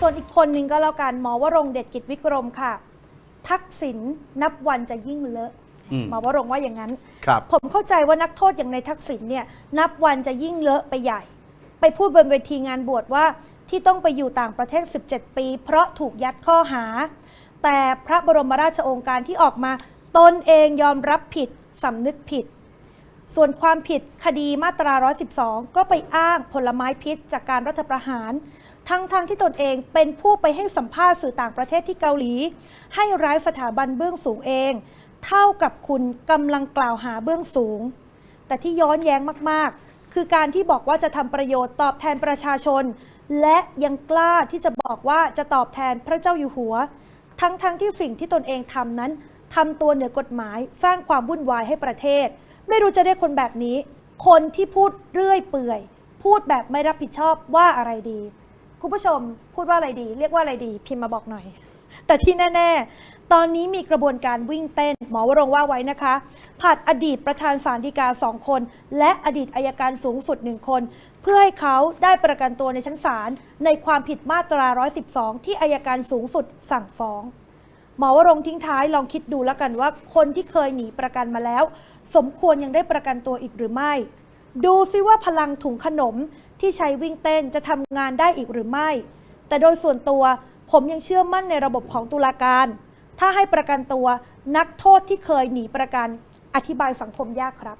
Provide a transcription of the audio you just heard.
ส่วนอีกคนหนึ่งก็แล้วกันหมอวรงค์เดชกิจวิกรมค่ะ ทักษิณนับวันจะยิ่งเลอะอืมหมอวรงค์ว่าอย่างนั้นครับผมเข้าใจว่านักโทษอย่างในทักษิณเนี่ยนับวันจะยิ่งเลอะไปใหญ่ ไปพูดบนเวทีงานบวชว่าที่ต้องไปอยู่ต่างประเทศ 17 ปี เพราะถูกยัดข้อหา แต่พระบรมราชโองการที่ออกมา ตนเองยอมรับผิดสำนึกผิด ส่วนความผิดคดีมาตรา 112 ก็ไปอ้างผลไม้พิษจากการรัฐประหาร ทั้งๆทที่ตนเองเป็นผู้ไปให้สัมภาษณ์สื่อต่างประเทศที่เกาหลี ให้ร้ายสถาบันเบื้องสูงเอง เท่ากับคุณกำลังกล่าวหาเบื้องสูง แต่ที่ย้อนแย้งมากๆ คือการที่บอกว่าจะทำประโยชน์ตอบแทนประชาชน และยังกล้าที่จะบอกว่าจะตอบแทนพระเจ้าอยู่หัว ทั้งๆทที่สิ่งที่ตนเองทำนั้น ทำตัวเหนือกฎหมาย สร้างความวุ่นวายให้ประเทศ ไม่รู้จะเรียกคนแบบนี้ คนที่พูดเรื่อยเปื่อย พูดแบบไม่รับผิดชอบว่าอะไรดี คุณผู้ชมพูดว่าอะไรดี เรียกว่าอะไรดี พิมพ์มาบอกหน่อย แต่ที่แน่ ๆ ตอนนี้มีกระบวนการวิ่งเต้น หมอวรงว่าไว้นะคะผัดอดีตประธานศาลฎีกาสองคน และอดีตอายการสูงสุดหนึ่งคน เพื่อให้เขาได้ประกันตัวในชั้นศาลในความผิดมาตรา 112 ที่อายการสูงสุดสั่งฟ้อง หมอวรงทิ้งท้ายลองคิดดูแล้วกันว่าคนที่เคยหนีประกันมาแล้ว สมควรยังได้ประกันตัวอีกหรือไม่ ดูซิว่าพลังถุงขนมที่ใช้วิ่งเต้นจะทำงานได้อีกหรือไม่ แต่โดยส่วนตัวผมยังเชื่อมั่นในระบบของตุลาการ ถ้าให้ประกันตัวนักโทษที่เคยหนีประกัน อธิบายสังคมยากครับ